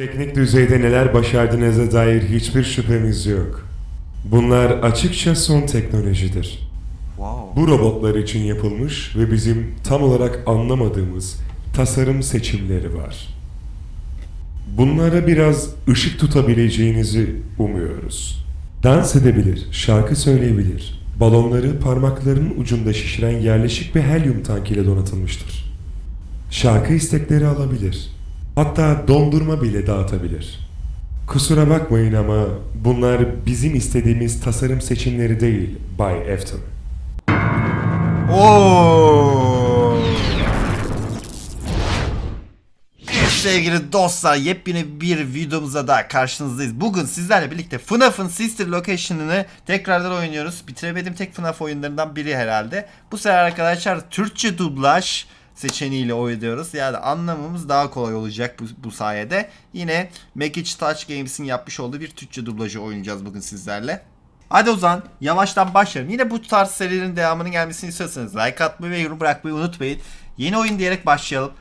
Teknik düzeyde neler başardığınıza dair hiçbir şüphemiz yok. Bunlar açıkça son teknolojidir. Wow. Bu robotlar için yapılmış ve bizim tam olarak anlamadığımız tasarım seçimleri var. Bunlara biraz ışık tutabileceğinizi umuyoruz. Dans edebilir, şarkı söyleyebilir. Balonları parmaklarının ucunda şişiren yerleşik bir helyum tankıyla donatılmıştır. Şarkı istekleri alabilir. Hatta dondurma bile dağıtabilir. Kusura bakmayın ama bunlar bizim istediğimiz tasarım seçimleri değil Bay Efton. Oo. Sevgili dostlar yepyeni bir videomuza da karşınızdayız. Bugün sizlerle birlikte FNAF'ın Sister Location'ını tekrardan oynuyoruz. Bitiremediğim tek FNAF oyunlarından biri herhalde. Bu sefer arkadaşlar Türkçe dublaj seçeneğiyle oynuyoruz. Yani anlamamız daha kolay olacak bu, bu sayede. Yine Makic Touch Games'in yapmış olduğu bir Türkçe dublajı oynayacağız bugün sizlerle. Hadi o zaman yavaştan başlayalım. Yine bu tarz serilerin devamının gelmesini istiyorsanız like atmayı ve yorum bırakmayı unutmayın. Yeni oyun diyerek başlayalım.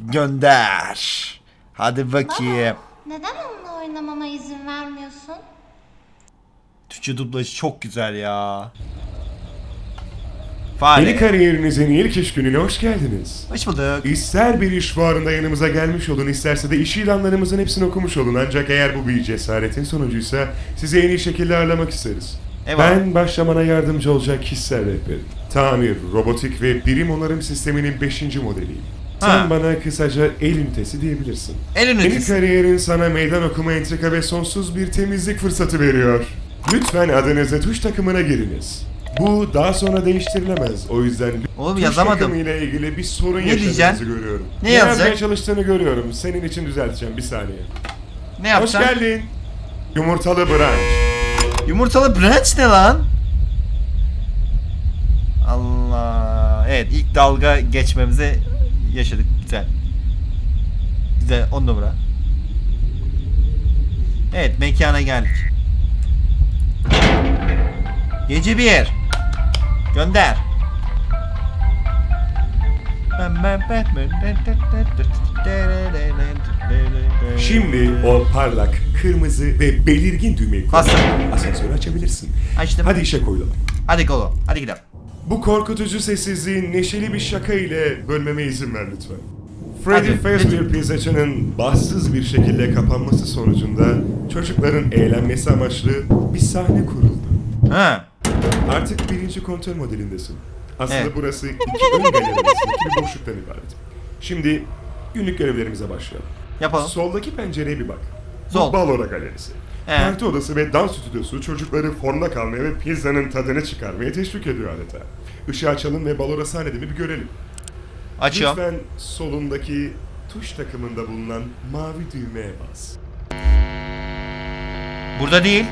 Gönder. Hadi bakayım. Neden onunla oynamama izin vermiyorsun? Türkçe dublajı çok güzel ya. Yeni Fare. kariyerinizin ilk iş gününe hoş geldiniz. Hoş bulduk. İster bir iş fuarında yanımıza gelmiş olun, isterse de iş ilanlarımızın hepsini okumuş olun. Ancak eğer bu bir cesaretin sonucuysa sizi en iyi şekilde ağırlamak isteriz. Eyvallah. Ben başlamana yardımcı olacak kişisel rehberim. Tamir, robotik ve birim onarım sisteminin 5. modeliyim. Ha. Sen bana kısaca el ünitesi diyebilirsin. El Yeni ünitesi. kariyerin sana meydan okuma entrika ve sonsuz bir temizlik fırsatı veriyor. Lütfen adınızı tuş takımına giriniz. Bu daha sonra değiştirilemez. O yüzden Oğlum tuş yazamadım. takımıyla ilgili bir sorun Ne yaşadığınızı diyeceksin? görüyorum. Ne yazmaya yazacak? çalıştığını görüyorum. Senin için düzelteceğim bir saniye. Ne Hoş geldin. Yumurtalı brunch. Yumurtalı branch ne lan? Allah. Evet ilk dalga geçmemizi yaşadık. Güzel. Güzel. On numara. Evet mekana geldik. Gece bir yer. Gönder. Şimdi o parlak, kırmızı ve belirgin düğmeyi. Bastım. Asansörü açabilirsin. Açtım. Hadi işe koyulalım. Hadi go. Hadi gidelim. Bu korkutucu sessizliği neşeli bir şaka ile bölmeme izin ver lütfen. Freddy Hadi, Fazbear pizzacının bahtsız bir şekilde kapanması sonucunda çocukların eğlenmesi amaçlı bir sahne kuruldu. Ha. Artık birinci kontrol modelindesin. Aslında Evet. burası iki ön galeri arasındaki bir boşluktan ibaret. Şimdi günlük görevlerimize başlayalım. Yapalım. Soldaki pencereye bir bak. Bu Sol. Balora galerisi. Evet. Parti odası ve dans stüdyosu çocukları formda kalmaya ve pizzanın tadını çıkarmaya teşvik ediyor adeta. Işığı açalım ve Balora sahnede mi bir görelim. Açıyorum. Lütfen solundaki tuş takımında bulunan mavi düğmeye bas. Burada değil.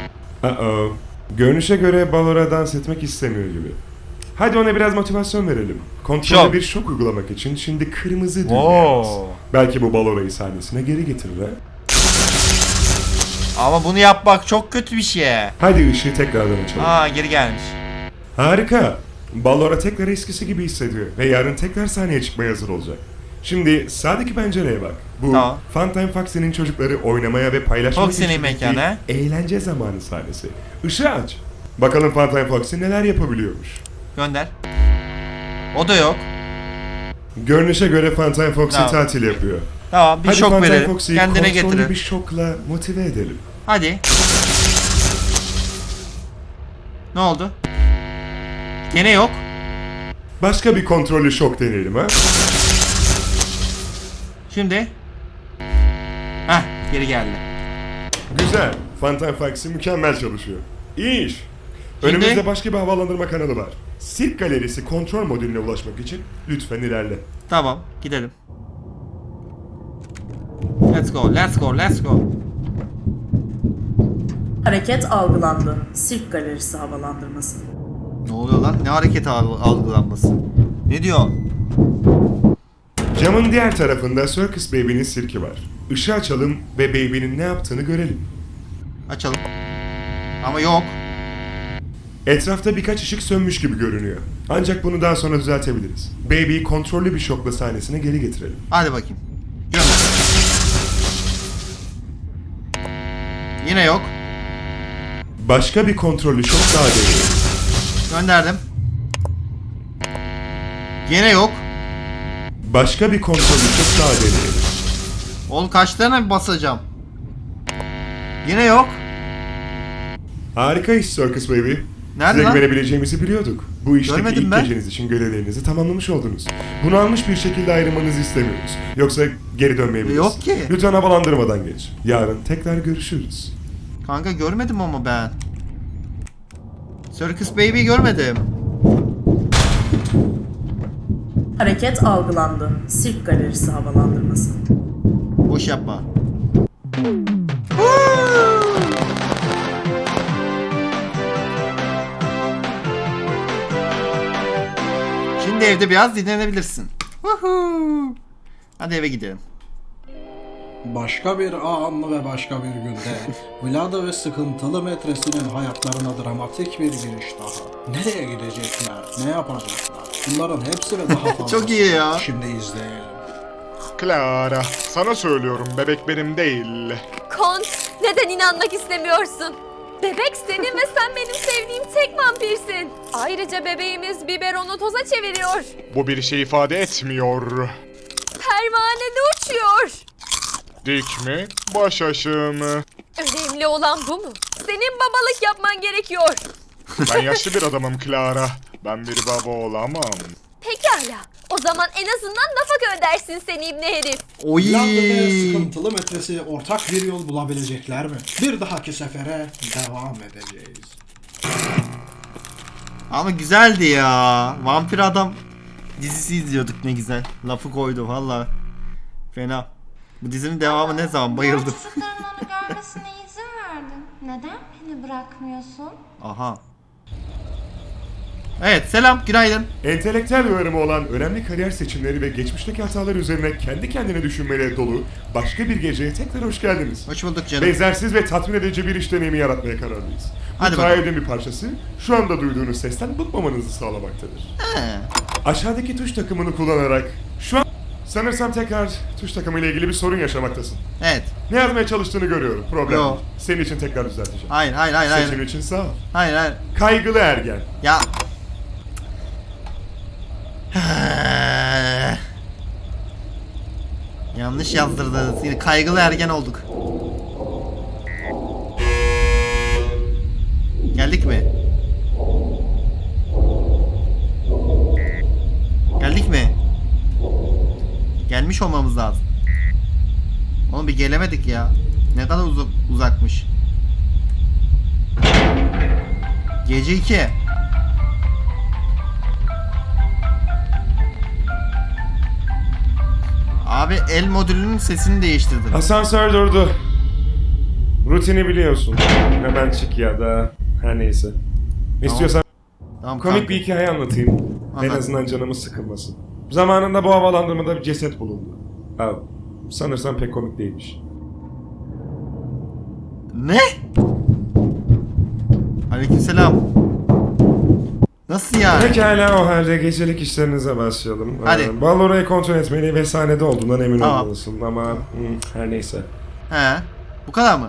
Uh-oh. Görünüşe göre Balora dans etmek istemiyor gibi. Hadi ona biraz motivasyon verelim. Kontrollü Şok. bir şok uygulamak için şimdi kırmızı düğmeye Oo. Belki bu Balora'yı sahnesine geri getirir ha. Ama bunu yapmak çok kötü bir şey. Hadi ışığı tekrardan açalım. Aa geri gelmiş. Harika. Ballora tekrar eskisi gibi hissediyor ve yarın tekrar sahneye çıkmaya hazır olacak. Şimdi sağdaki pencereye bak. Bu Tamam. Funtime Foxy'nin çocukları oynamaya ve paylaşmak Foxy'nin için mekanı. gittiği eğlence zamanı sahnesi. Işığı aç. Bakalım Funtime Foxy neler yapabiliyormuş. Gönder. O da yok. Görünüşe göre Funtime Foxy Tamam. tatil yapıyor. Tamam bir Hadi şok Funtime verelim. Foxy'yi Kendine kontrollü getirir. bir şokla motive edelim. Hadi. Ne oldu? Gene yok. Başka bir kontrollü şok deneyelim ha. Şimdi. Heh geri geldi. Güzel. Funtime Foxy mükemmel çalışıyor. İyi iş. Şimdi- Önümüzde başka bir havalandırma kanalı var. Sirk galerisi kontrol modülüne ulaşmak için lütfen ilerle. Tamam gidelim. Let's go, let's go, let's go. Hareket algılandı. Sirk galerisi havalandırması. Ne oluyor lan? Ne hareket al- algılanması? Ne diyor? Camın diğer tarafında Circus Baby'nin sirki var. Işığı açalım ve Baby'nin ne yaptığını görelim. Açalım. Ama yok. Etrafta birkaç ışık sönmüş gibi görünüyor. Ancak bunu daha sonra düzeltebiliriz. Baby'yi kontrollü bir şokla sahnesine geri getirelim. Hadi bakayım. Gönder. Yine yok. Başka bir kontrollü şok daha deneyelim. Gönderdim. Yine yok. Başka bir kontrollü şok daha deneyelim. Oğlum kaç tane basacağım? Yine yok. Harika iş Circus Baby. Nerede Size lan? güvenebileceğimizi biliyorduk. Bu işteki Görmedim ilk ben. geceniz için görevlerinizi tamamlamış oldunuz. Bunu almış bir şekilde ayrılmanızı istemiyoruz. Yoksa geri dönmeyebiliriz. Yok ki. Lütfen havalandırmadan geç. Yarın tekrar görüşürüz. Kanka görmedim ama ben. Circus Baby görmedim. Hareket algılandı. Sirk galerisi havalandırması. Boş yapma. Şimdi evde biraz dinlenebilirsin. Hadi eve gidelim. Başka bir an ve başka bir günde Vlada ve sıkıntılı metresinin hayatlarına dramatik bir giriş daha. Nereye gidecekler? Ne yapacaklar? Bunların hepsi ve daha fazla. Çok iyi ya. Şimdi izleyelim. Clara, sana söylüyorum bebek benim değil. Kont, neden inanmak istemiyorsun? Bebek senin ve sen benim sevdiğim tek vampirsin. Ayrıca bebeğimiz biberonu toza çeviriyor. Bu bir şey ifade etmiyor. Pervanede uçuyor. Dik mi? Baş aşağı mı? Önemli olan bu mu? Senin babalık yapman gerekiyor. Ben yaşlı bir adamım Clara. Ben bir baba olamam. Pekala. O zaman en azından nafaka ödersin sen ibne herif. Oy. Ve sıkıntılı metresi ortak bir yol bulabilecekler mi? Bir dahaki sefere devam edeceğiz. Ama güzeldi ya. Vampir adam dizisi izliyorduk ne güzel. Lafı koydu valla. Fena. Bu dizinin devamı ne zaman bayıldım. Çocukların onu görmesine izin verdin. Neden beni bırakmıyorsun? Aha. Evet selam günaydın. Entelektüel öğrenimi olan önemli kariyer seçimleri ve geçmişteki hatalar üzerine kendi kendine düşünmeleri dolu başka bir geceye tekrar hoş geldiniz. Hoş bulduk canım. Benzersiz ve tatmin edici bir iş deneyimi yaratmaya kararlıyız. Hadi Bu bakalım. taahhüdün bir parçası şu anda duyduğunuz sesten bıkmamanızı sağlamaktadır. He. Aşağıdaki tuş takımını kullanarak sanırsam tekrar tuş takımıyla ilgili bir sorun yaşamaktasın. Evet. Ne yazmaya çalıştığını görüyorum. Problem. Yo. Senin için tekrar düzelteceğim. Hayır hayır hayır Seçim hayır. için sağ ol. Hayır hayır. Kaygılı ergen. Ya. Yanlış yazdırdınız. Yine kaygılı ergen olduk. Geldik mi? Geldik mi? Gelmiş olmamız lazım. Oğlum bir gelemedik ya. Ne kadar uzak uzakmış. Gece 2. Abi el modülünün sesini değiştirdim. Asansör durdu. Rutini biliyorsun. Hemen çık ya da her neyse. İstiyorsan Tamam, komik kanka. bir hikaye anlatayım. En Anlat. azından canımız sıkılmasın. Zamanında bu havalandırmada bir ceset bulundu. Ha, sanırsam pek komik değilmiş. Ne? Aleykümselam. Nasıl yani? Pekala o halde gecelik işlerinize başlayalım. Hadi. Ee, Ballora'yı kontrol etmeli ve sahnede olduğundan emin Tamam. olmalısın ama hı, her neyse. He. Bu kadar mı?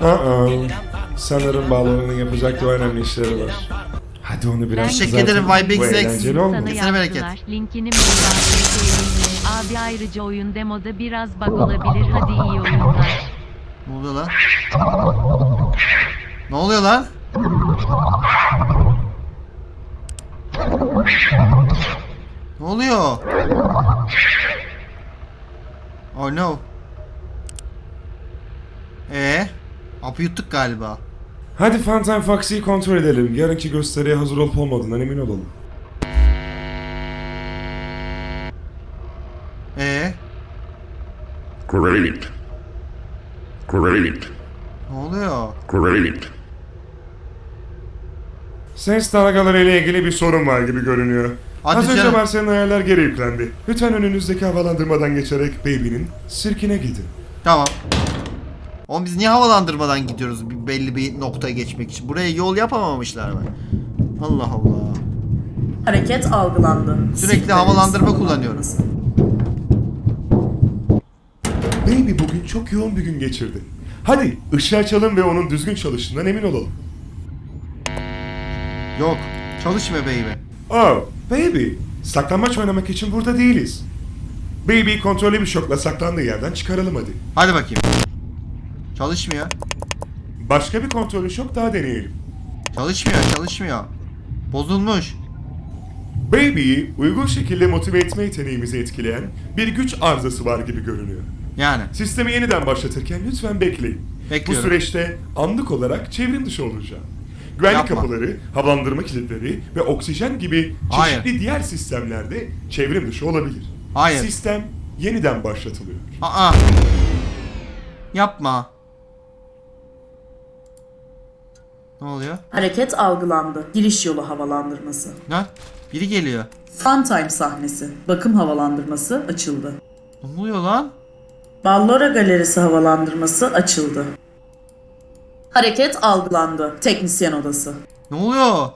Aa, sanırım Ballora'nın yapacak daha önemli işleri var. Hadi onu biraz Teşekkür kızartın. ederim Bu YBXX. eğlenceli olmadı. Sana Kesene bereket. yazdılar. Linkini buradan ekleyelim. Abi ayrıca oyun demoda biraz bug olabilir. Hadi iyi oyunlar. Ne oluyor lan? Ne oluyor lan? Ne oluyor? Oh no. Ee, apı yuttuk galiba. Hadi Phantom Foxy'yi kontrol edelim. Yarınki gösteriye hazır olup olmadığından emin olalım. Ee, Great. Great. ne oluyor? Great. Ses dalgaları ile ilgili bir sorun var gibi görünüyor. Hadi Az önce canım. varsayılan ayarlar geri yüklendi. Lütfen önünüzdeki havalandırmadan geçerek Baby'nin sirkine gidin. Tamam. Oğlum biz niye havalandırmadan gidiyoruz bir belli bir noktaya geçmek için? Buraya yol yapamamışlar mı? Allah Allah. Hareket algılandı. Sürekli Sirk havalandırma havalandırması. Baby bugün çok yoğun bir gün geçirdi. Hadi ışığı açalım ve onun düzgün çalıştığından emin olalım. Yok. Çalışmıyor baby. Oh, Baby, saklanmaç oynamak için burada değiliz. Baby kontrollü bir şokla saklandığı yerden çıkaralım hadi. Hadi bakayım. Çalışmıyor. Başka bir kontrollü şok daha deneyelim. Çalışmıyor, çalışmıyor. Bozulmuş. Baby'yi uygun şekilde motive etme yeteneğimizi etkileyen bir güç arızası var gibi görünüyor. Yani. Sistemi yeniden başlatırken lütfen bekleyin. Bekliyorum. Bu süreçte anlık olarak çevrim dışı olacağım. Güvenlik Yapma. kapıları, havalandırma kilitleri ve oksijen gibi Hayır. çeşitli diğer sistemlerde çevrim dışı olabilir. Hayır. Sistem yeniden başlatılıyor. Aa. Yapma. Ne oluyor? Hareket algılandı. Giriş yolu havalandırması. Ne? Biri geliyor. Funtime sahnesi. Bakım havalandırması açıldı. Ne oluyor lan? Ballora Galerisi havalandırması açıldı. Hareket algılandı. Teknisyen odası. Ne oluyor?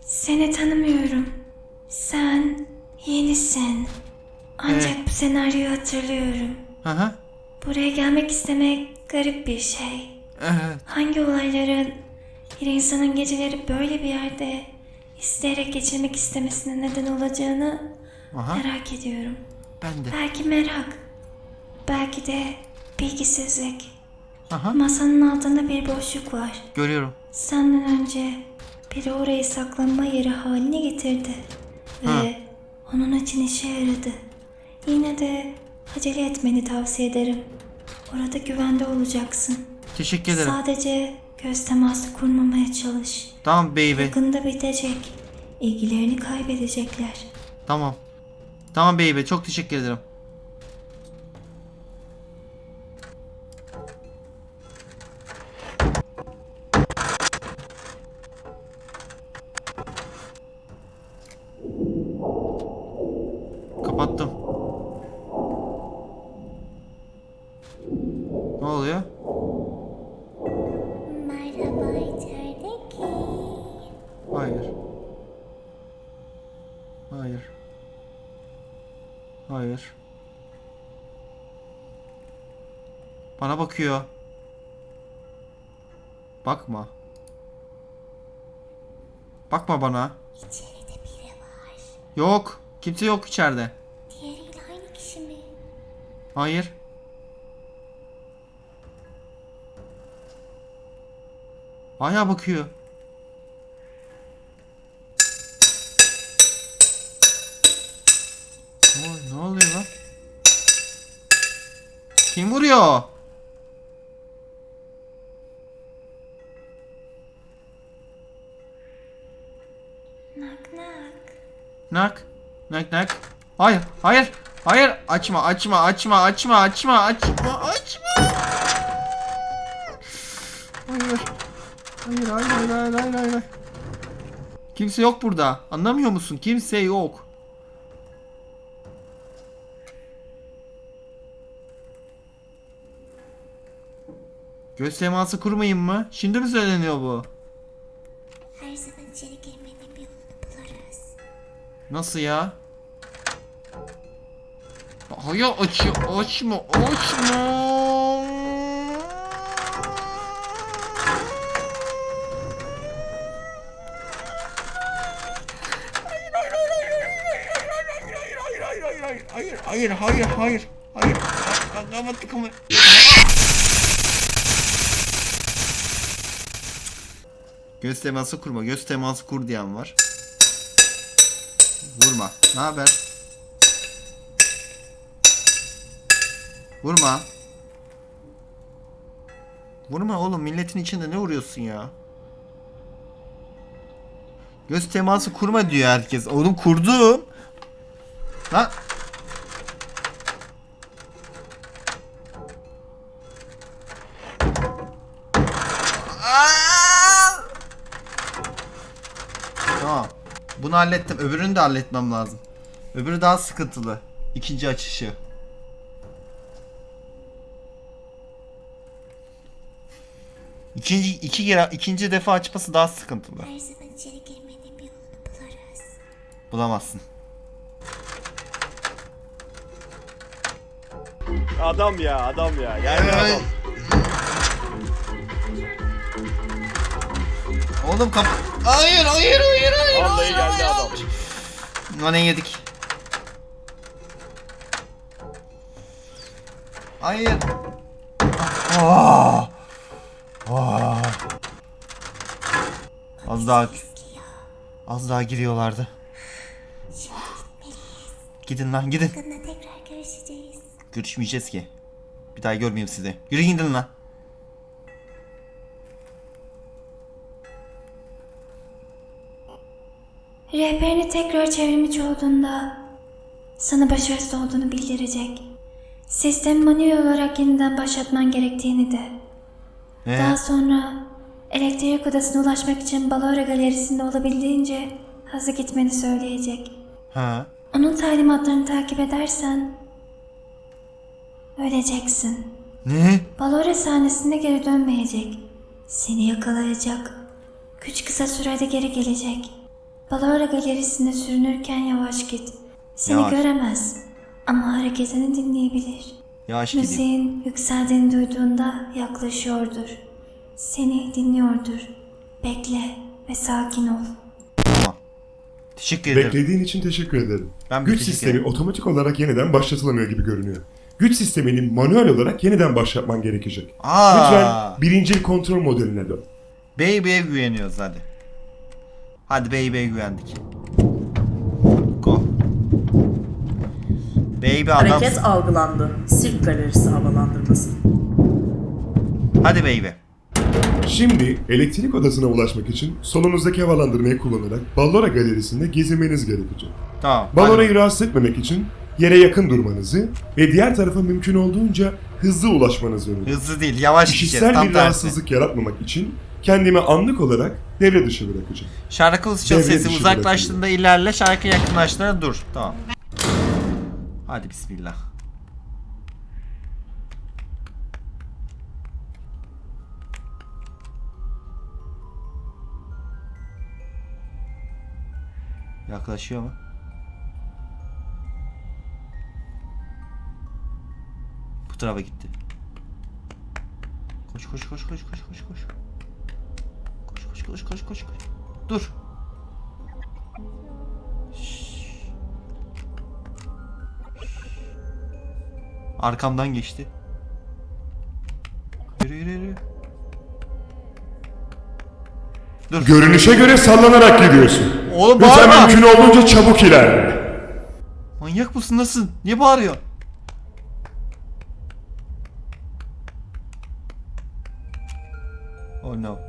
Seni tanımıyorum. Sen yenisin. Ancak Evet. bu senaryoyu hatırlıyorum. Hı hı. Buraya gelmek istemek garip bir şey. Evet. Hangi olayların bir insanın geceleri böyle bir yerde isteyerek geçirmek istemesine neden olacağını Aha. merak ediyorum. Ben de. Belki merak. Belki de bilgisizlik. Aha. Masanın altında bir boşluk var. Görüyorum. Senden önce biri orayı saklanma yeri haline getirdi. Ve Ha. onun için işe yaradı. Yine de acele etmeni tavsiye ederim. Orada güvende olacaksın. Teşekkür ederim. Sadece göz teması kurmamaya çalış. Tamam baby. Yakında bitecek. İlgilerini kaybedecekler. Tamam. Tamam baby. Çok teşekkür ederim. Bana bakıyor. Bakma. Bakma bana. İçeride biri var. Yok. Kimse yok içeride. Diğeriyle aynı kişi mi? Hayır. Hala bakıyor. Ol- ne oluyor lan? Kim vuruyor? Nak nak. Nak. Nak nak. Hayır, hayır. Hayır. Açma, açma, açma, açma, açma, açma, açma. Hayır. Hayır, hayır, hayır, hayır, hayır, hayır. Kimse yok burada. Anlamıyor musun? Kimse yok. Göz teması kurmayın mı? Şimdi mi söyleniyor bu? Nasıl ya? Hayır aç açma açma. Hayır hayır hayır hayır hayır. Kapat kapat. Göz teması kurma. Göz teması kur diyen var. Vurma. Ne haber? Vurma. Vurma oğlum milletin içinde ne vuruyorsun ya? Göz teması kurma diyor herkes. Oğlum kurdum. Lan. Bunu hallettim. Öbürünü de halletmem lazım. Öbürü daha sıkıntılı. İkinci açışı. İkinci iki kere ikinci defa açması daha sıkıntılı. Her zaman içeri girmenin bir yolunu buluruz. Bulamazsın. Adam ya adam ya. Geldi adam. Oğlum kap... Hayır hayır hayır hayır. Vallahi hayır, geldi hayır. adam. Lan ne yedik? Hayır. Ah. Ah. Az daha Az daha giriyorlardı. Gidin lan gidin. Görüşeceğiz. Görüşmeyeceğiz ki. Bir daha görmeyeyim sizi. Yürü gidin lan. Çevirmiş olduğunda sana başarısız olduğunu bildirecek. Sistemi manuel olarak yeniden başlatman gerektiğini de. Ee, Daha sonra elektrik odasına ulaşmak için Balora galerisinde olabildiğince hızlı gitmeni söyleyecek. ha. Onun talimatlarını takip edersen öleceksin. Ne? Balora sahnesinde geri dönmeyecek. Seni yakalayacak. Güç kısa sürede geri gelecek. Balora galerisinde sürünürken yavaş git. Seni Yavaş. göremez ama hareketini dinleyebilir. Yavaş gideyim. Müziğin yükseldiğini duyduğunda yaklaşıyordur. Seni dinliyordur. Bekle ve sakin ol. Teşekkür ederim. Beklediğin için teşekkür ederim. Ben de Güç teşekkür sistemi ederim. otomatik olarak yeniden başlatılamıyor gibi görünüyor. Güç sistemini manuel olarak yeniden başlatman gerekecek. Aa. Lütfen birincil kontrol modeline dön. Baby'e güveniyoruz hadi. Hadi Baby'e güvendik. Go. Baby adam. Hareket algılandı. Sirk galerisi havalandırması. Hadi Baby. Şimdi elektrik odasına ulaşmak için solunuzdaki havalandırmayı kullanarak Ballora galerisinde gezinmeniz gerekecek. Tamam. Ballora'yı rahatsız etmemek için yere yakın durmanızı ve diğer tarafa mümkün olduğunca hızlı ulaşmanızı hadi. öneriyorum. Hızlı değil yavaş gideceğiz Kişisel tam bir tersi. rahatsızlık yaratmamak için kendimi anlık olarak devre dışı bırakacağım. Şarkı çal Devre sesi dışı uzaklaştığında ilerle şarkı yakınlaştığında dur. Tamam. Hadi bismillah. Yaklaşıyor mu? Bu tarafa gitti. Koş koş koş koş koş koş koş. Koş koş koş koş. Dur. Arkamdan geçti. Yürü yürü yürü. Dur. Görünüşe göre sallanarak gidiyorsun. Oğlum Lütfen bağırma. mümkün olduğunca çabuk ilerle. Manyak mısın nasıl? Niye bağırıyor? Oh no.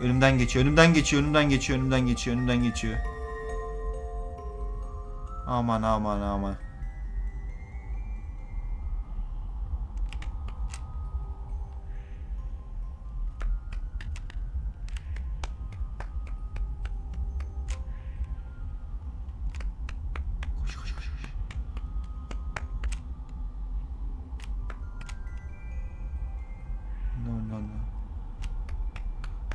Önümden geçiyor, önümden geçiyor, önümden geçiyor, önümden geçiyor, önümden geçiyor. Aman aman aman.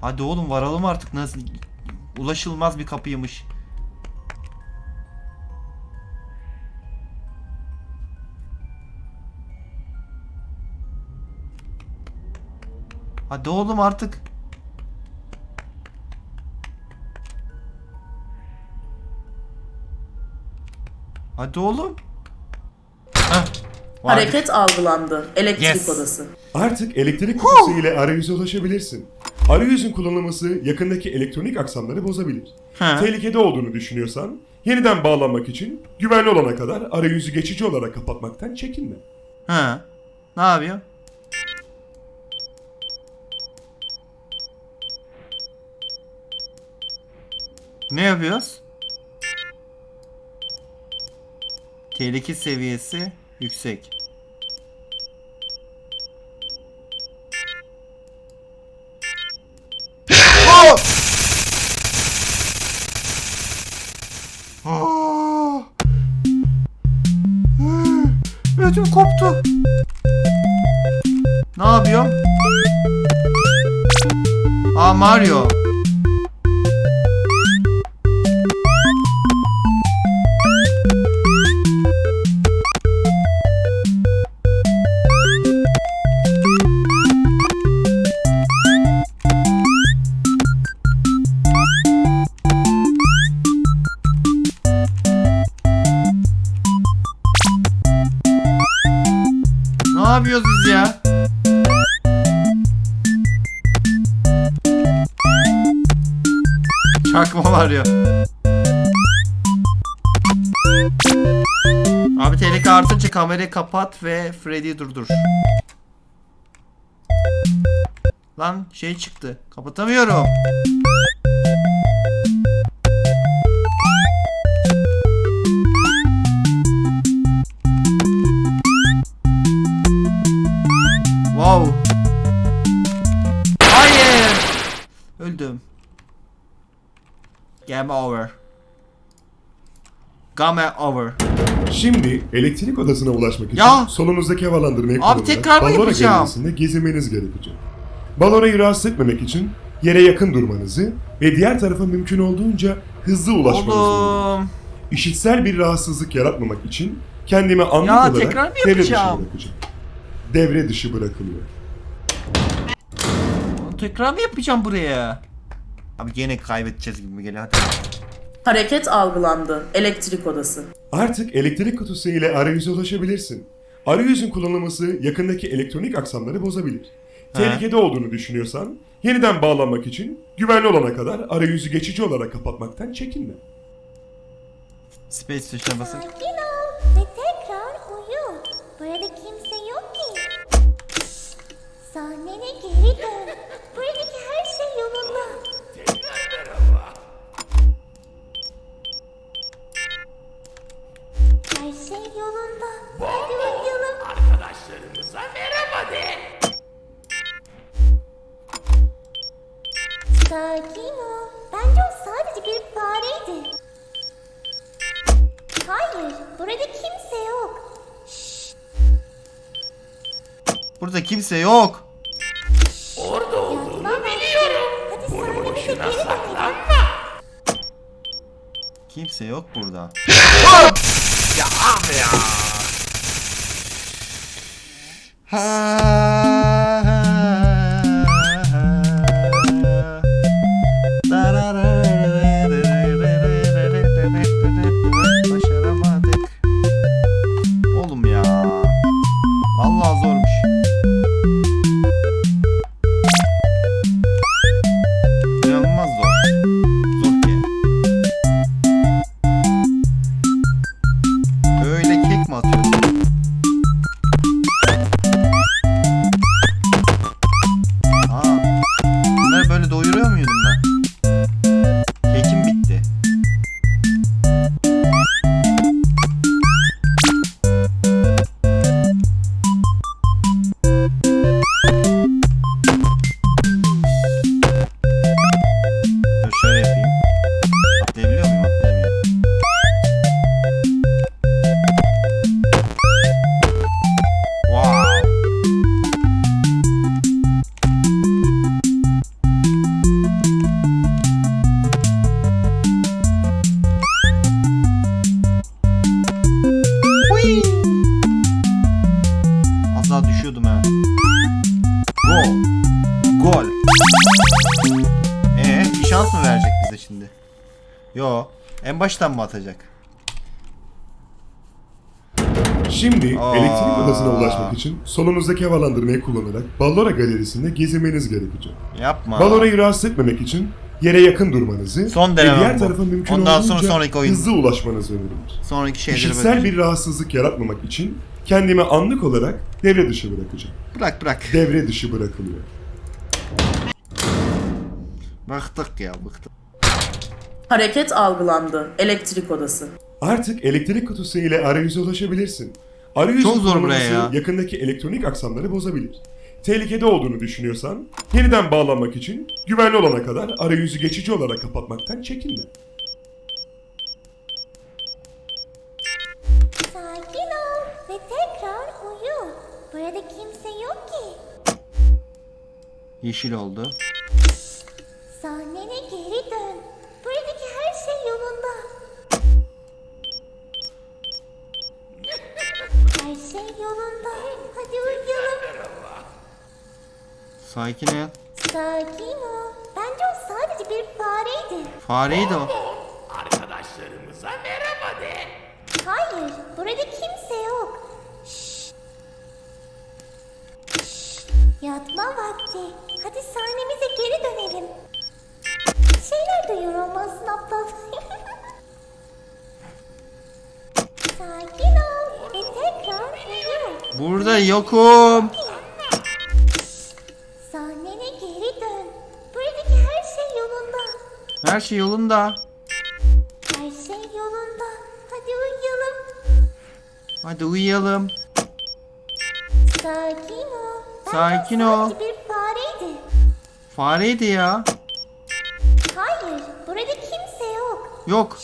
Hadi oğlum varalım artık nasıl ulaşılmaz bir kapıymış. Hadi oğlum artık. Hadi oğlum. Heh. Hareket algılandı. Elektrik Yes. odası. Artık elektrik kutusu ile arayüze ulaşabilirsin. Arayüzün kullanılması yakındaki elektronik aksamları bozabilir. Ha. Tehlikede olduğunu düşünüyorsan yeniden bağlanmak için güvenli olana kadar arayüzü geçici olarak kapatmaktan çekinme. Ha. Ne yapıyor? Ne yapıyoruz? Tehlike seviyesi yüksek. Ödüm koptu. Ne yapıyor? Aa Mario. Kamerayı kapat ve Freddy'yi durdur. Lan şey çıktı. Kapatamıyorum. Wow. Hayır. Öldüm. Game over. Game over. Şimdi elektrik odasına ulaşmak için Ya! solunuzdaki havalandırmayı Abi kullanarak tekrar mı Ballora yapacağım? galerisinde gezmeniz gerekecek. Ballora'yı rahatsız etmemek için yere yakın durmanızı ve diğer tarafa mümkün olduğunca hızlı ulaşmanızı öneririm. Oğlum. İşitsel bir rahatsızlık yaratmamak için kendimi anlık Ya, olarak tekrar mı devre dışı yapacağım? bırakacağım. Devre dışı bırakılıyor. Tekrar mı yapacağım buraya? Abi gene kaybedeceğiz gibi geliyor hadi. Hareket algılandı. Elektrik odası. Artık elektrik kutusu ile arayüze ulaşabilirsin. Arayüzün kullanılması yakındaki elektronik aksamları bozabilir. Tehlikede olduğunu düşünüyorsan yeniden bağlanmak için güvenli olana kadar arayüzü geçici olarak kapatmaktan çekinme. Space tuşuna basın. Sakin ol. Bence o sadece bir fareydi. Hayır, burada kimse yok. Burada kimse yok. Yapma biliyorum. Hadi sahnemize geri dönelim. Kimse yok burada. Başaramadık. En baştan mı atacak? Şimdi Aa. elektrik odasına ulaşmak için solunuzdaki havalandırmayı kullanarak Ballora galerisinde gezmeniz gerekecek. Yapma. Ballora'yı rahatsız etmemek için yere yakın durmanızı Son ve diğer bu. tarafa mümkün Ondan sonra sonraki oyun. hızlı ulaşmanızı önerilir. Sonraki şeyleri İşitsel böyle. bir rahatsızlık yaratmamak için kendimi anlık olarak devre dışı bırakacağım. Bırak bırak. Devre dışı bırakılıyor. Bıktık ya bıktık. Hareket algılandı. Elektrik odası. Artık elektrik kutusu ile arayüze ulaşabilirsin. Arayüzün Çok zor buraya ya. yakındaki elektronik aksamları bozabilir. Tehlikede olduğunu düşünüyorsan yeniden bağlanmak için güvenli olana kadar arayüzü geçici olarak kapatmaktan çekinme. Sakin ol ve tekrar uyu. Burada kimse yok ki. Yeşil oldu. Sakin ol. Sakin ol. Bence o sadece bir fareydi. Fareydi o. Hayır, burada kimse yok. Yatma vakti. Hadi sahnemize geri dönelim. Bir şeyler duyuyor olmalısın aptal. Sakin ol ve tekrar uyu. Burada yokum. Her şey yolunda. Her şey yolunda. Hadi uyuyalım. Hadi uyuyalım. Sakin ol. Ben Sakin ol. bir fareydi. Fareydi ya. Hayır, burada kimse yok. Yok.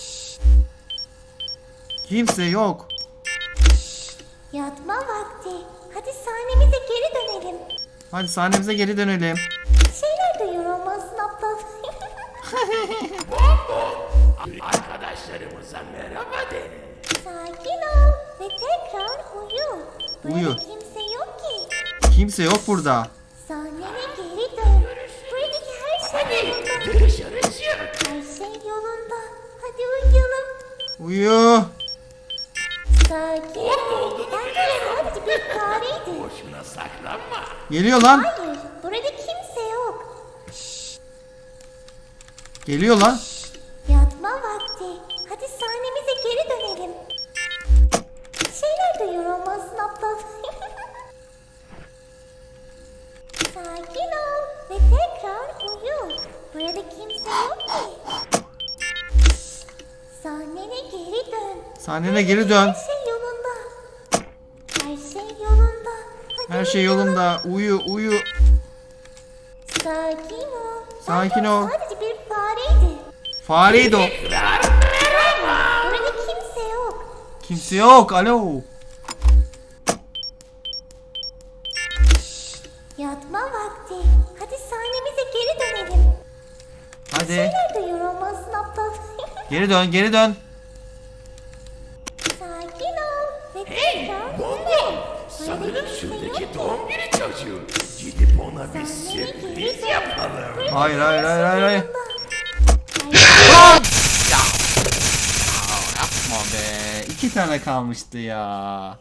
Kimse yok. Yatma vakti. Hadi sahnemize geri dönelim. Hadi sahnemize geri dönelim. Bir şeyler duyuyor olmalısın aptal. Arkadaşlarımıza merhaba de. Sakin ol ve tekrar uyu. Burada Uyu. kimse yok ki. Kimse yok burada. Sahnene geri dön. Buradaki her şey yolunda. Dışarısı yok. Her şey yolunda. Hadi uyuyalım. Uyu. Sakin ol. Ben sadece bir fareydi. Boşuna saklanma. Geliyor lan. Hayır, burada kimse Geliyor lan. Yatma vakti. Hadi sahnemize geri dönelim. Bir şeyler duyuyor olmalısın aptal. Sakin ol ve tekrar uyu. Burada kimse yok ki. Sahnene geri dön. Sahnene geri dön. Her şey yolunda. Her şey yolunda. Hadi Her şey uyuyalım. yolunda. Uyu uyu. Sakin ol. Sakin ol. Bir fareydi. Fareydi o. Burada kimse yok. Kimse yok. Alo. Yatma vakti. Hadi sahnemize geri dönelim. Hadi. Neler duyuyor olmalısın aptal. Geri dön geri dön. Sakin ol ve tekrar uyu. Sanırım şuradaki doğum günü çocuğu. Gidip ona bir sürpriz yapalım. Hayır hayır hayır hayır. hayır. Tane kalmıştı ya.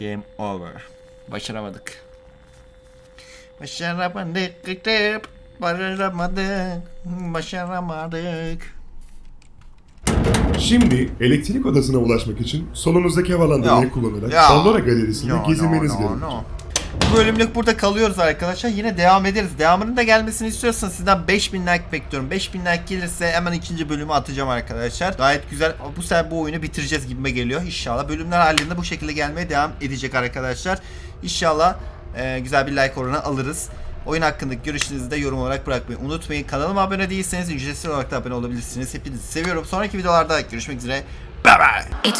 Game over. Başaramadık. Başaramadık. Başaramadık. Başaramadık. Şimdi elektrik odasına ulaşmak için solunuzdaki havalandırmayı kullanarak. Pandora Galerisi'nde gezinmeniz no. Bu bölümlük burada kalıyoruz arkadaşlar. Yine devam ederiz. Devamının da gelmesini istiyorsanız sizden 5000 like bekliyorum. 5000 like gelirse hemen ikinci bölümü atacağım arkadaşlar. Gayet güzel. Bu sefer bu oyunu bitireceğiz gibime geliyor. İnşallah bölümler halinde bu şekilde gelmeye devam edecek arkadaşlar. İnşallah e, güzel bir like oranı alırız. Oyun hakkındaki görüşlerinizi de yorum olarak bırakmayı unutmayın. Kanalıma abone değilseniz ücretsiz olarak da abone olabilirsiniz. Hepinizi seviyorum. Sonraki videolarda görüşmek üzere. Bye bye.